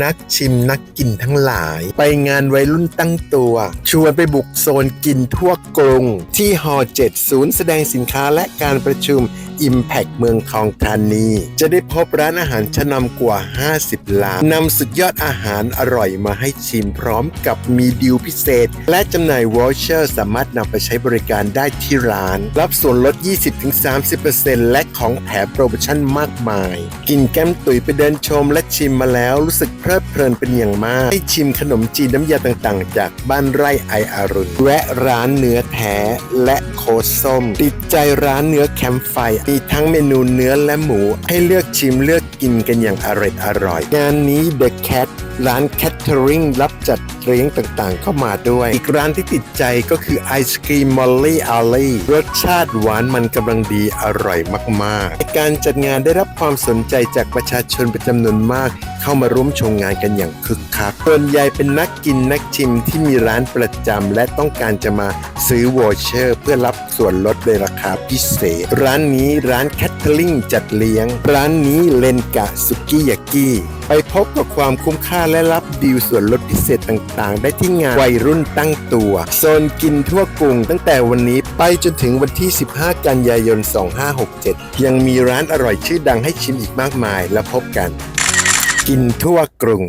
นักชิมนักกินทั้งหลาย ไปงานวัยรุ่นตั้งตัว ชวนไปบุกโซนกินทั่วกรุง ที่ฮอ7ศูนย์แสดงสินค้าและการประชุม Impact เมืองทองธานี จะได้พบร้านอาหารชั้นนำกว่า 50ร้านนำสุดยอดอาหารอร่อยมาให้ชิมพร้อมกับมีดีลพิเศษ และจำหน่ายวอเชอร์สามารถนำไปใช้บริการได้ที่ร้าน รับส่วนลด 20-30%และของแถมโปรโมชั่นมากมาย กินแก้มตุ๋ยไปเดินชมและชิมมาแล้วรู้สึกเพลิดเพลินเป็นอย่างมากให้ชิมขนมจีนน้ำยาต่างๆ จากบ้านไร่ไออารุณแวะร้านเนื้อแท้และโคส้ม ติดใจร้านเนื้อแคมป์ไฟ มีทั้งเมนูเนื้อและหมู ให้เลือกชิมเลือกกินกันอย่างอร่อยอร่อยงานนี้เดอะแคทร้านแคทเทอริงรับจัดเลี้ยงต่างๆ เข้ามาด้วย อีกร้านที่ติดใจก็คือไอศครีมมอลลี่อาลีรสชาติหวานมันกำลังดีอร่อยมากๆในการจัดงานได้รับความสนใจจากประชาชนเป็นจำนวนมาก เข้ามาร่วมชมงานกันอย่างคึกคักส่วนใหญ่เป็นนักกินนักชิมที่มีร้านประจำและต้องการจะมาซื้อวอเชอร์เพื่อรับส่วนลดในราคาพิเศษ ร้านนี้ร้านแคทเทอริงจัดเลี้ยง ร้านนี้เลนกะสุกี้ยากิไปพบกับความคุ้มค่าและรับดีลส่วนลดพิเศษต่างต่างๆ ได้ที่งานวัยรุ่นตั้งตัว โซนกินทั่วกรุง ตั้งแต่วันนี้ไปจนถึงวันที่ 15 กันยายน 2567 ยังมีร้านอร่อยชื่อดังให้ชิมอีกมากมายแล้วพบกัน กินทั่วกรุง